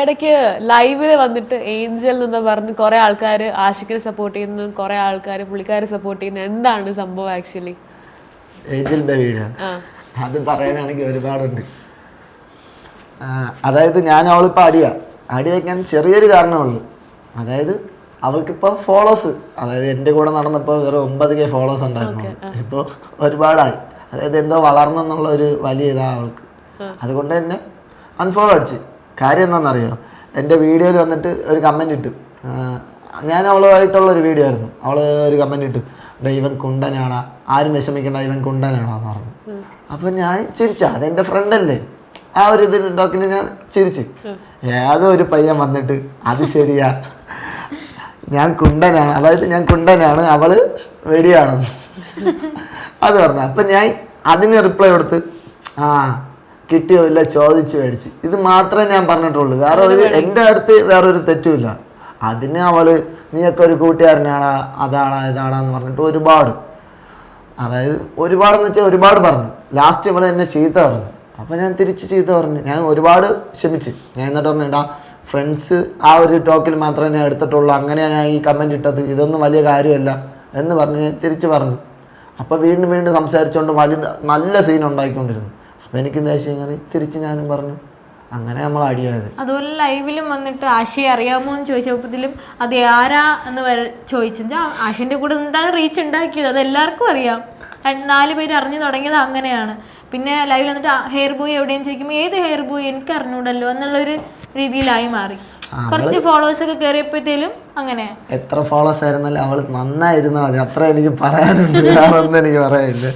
ഇടയ്ക്ക് ലൈവിൽ വന്നിട്ട് ഏഞ്ചൽ എന്ന് പറഞ്ഞ് കുറെ ആൾക്കാർ ആഷിക്കിനെ സപ്പോർട്ട് ചെയ്യുന്നു കുറെ ആൾക്കാർ പുള്ളിക്കാരെ സപ്പോർട്ട് ചെയ്യുന്നു. എന്താണ് സംഭവം ആക്ച്വലി ഏഞ്ചൽ ബേബിയുടെ അത് പറയാനാണെങ്കിൽ ഒരുപാടുണ്ട്. അതായത് ഞാൻ അവളിപ്പോൾ അടിയ. അടി വയ്ക്കാൻ ചെറിയൊരു കാരണമുള്ളൂ. അതായത് അവൾക്കിപ്പോൾ ഫോളോസ് അതായത് എന്റെ കൂടെ നടന്നപ്പോൾ വെറും ഒമ്പത് കെ ഫോളോസ് ഉണ്ടായിരുന്നു. ഇപ്പോൾ ഒരുപാടായി. അതായത് എന്തോ വളർന്നെന്നുള്ള ഒരു വലിയ ഇതാണ് അവൾക്ക്. അതുകൊണ്ട് തന്നെ അൺഫോളോ അടിച്ച്. കാര്യം എന്താണെന്നറിയോ? എന്റെ വീഡിയോയിൽ വന്നിട്ട് ഒരു കമന്റ് ഇട്ടു. ഞാൻ അവളുമായിട്ടുള്ള ഒരു വീഡിയോ ആയിരുന്നു. അവൾ ഒരു കമന്റ് ഇട്ടു. "ഡേ, ഇവൻ കുണ്ടനാണ്. ആരും വിഷമിക്കേണ്ട ഇവൻ കുണ്ടനാണെന്ന് പറഞ്ഞു. അപ്പം ഞാൻ ചിരിച്ചു. അതെന്റെ ഫ്രണ്ടല്ലേ ആ ഒരു ഇത് ഡോക്കിൽ ഞാൻ ചിരിച്ചു. ഏതോ ഒരു പയ്യൻ വന്നിട്ട് അത് ശരിയാ. ഞാൻ കുണ്ടനാണ്. അതായത് ഞാൻ കുണ്ടനാണ്. അവൾ വെടിയാണെന്ന്. അത് പറഞ്ഞു. അപ്പം ഞാൻ അതിന് റിപ്ലൈ കൊടുത്ത് ആ കിട്ടിയോ ഇല്ല ചോദിച്ച് മേടിച്ച്. ഇത് മാത്രമേ ഞാൻ പറഞ്ഞിട്ടുള്ളൂ. വേറെ ഒരു എന്റെ അടുത്ത് വേറെ ഒരു തെറ്റുമില്ല. അതിന് അവൾ നീയൊക്കെ ഒരു കൂട്ടുകാരനാണ് അതാണ് ഇതാണെന്ന് പറഞ്ഞിട്ട് ഒരുപാട്. അതായത് ഒരുപാടെന്ന് വെച്ചാൽ ഒരുപാട് പറഞ്ഞു. ലാസ്റ്റ് ഇവൾ എന്നെ ചീത്ത പറഞ്ഞു. അപ്പം ഞാൻ തിരിച്ച് ചീത്ത പറഞ്ഞു. ഞാൻ ഒരുപാട് ക്ഷമിച്ച്. ഞാൻ എന്നിട്ട് പറഞ്ഞു ഫ്രണ്ട്സ് ആ ഒരു ടോക്കിൽ മാത്രമേ ഞാൻ എടുത്തിട്ടുള്ളൂ. അങ്ങനെയാണ് ഞാൻ ഈ കമന്റ് ഇട്ടത്. ഇതൊന്നും വലിയ കാര്യമല്ല. എന്ന് പറഞ്ഞ് ഞാൻ തിരിച്ച് പറഞ്ഞു. അപ്പോൾ വീണ്ടും വീണ്ടും സംസാരിച്ചുകൊണ്ട് വലിയ നല്ല സീൻ ഉണ്ടാക്കിക്കൊണ്ടിരുന്നു അപ്പോൾ എനിക്ക് എന്താ വെച്ച് കഴിഞ്ഞാൽ തിരിച്ച് ഞാനും പറഞ്ഞു അങ്ങനെ നമ്മൾ അടിയായത്. അതുപോലെ ലൈവിലും വന്നിട്ട് ആശയെ അറിയാമോ എന്ന് ചോദിച്ചപ്പോഴത്തിലും അത് ആരാ എന്ന് വരെ ചോദിച്ചാൽ ആശയുടെ കൂടെ എന്താണ് റീച്ച് ഉണ്ടാക്കിയത്? അത് എല്ലാവർക്കും അറിയാം. നാല് പേര് അറിഞ്ഞു തുടങ്ങിയത് അങ്ങനെയാണ്. പിന്നെ ലൈവിൽ വന്നിട്ട് ഹെയർ ബോയ് എവിടെയെന്ന് ചോദിക്കുമ്പോൾ ഏത് ഹെയർ ബോയ് എനിക്ക് അറിഞ്ഞൂടല്ലോ എന്നുള്ളൊരു രീതിയിലായി മാറി. കുറച്ച് ഫോളോവേഴ്സ് ഒക്കെ കയറിയപ്പോഴത്തേലും അങ്ങനെ. എത്ര ഫോളോസ് ആയിരുന്നാലും അവൾ നന്നായിരുന്നു അത് അത്ര എനിക്ക് പറയാനുണ്ട്. എനിക്ക് പറയാനില്ല.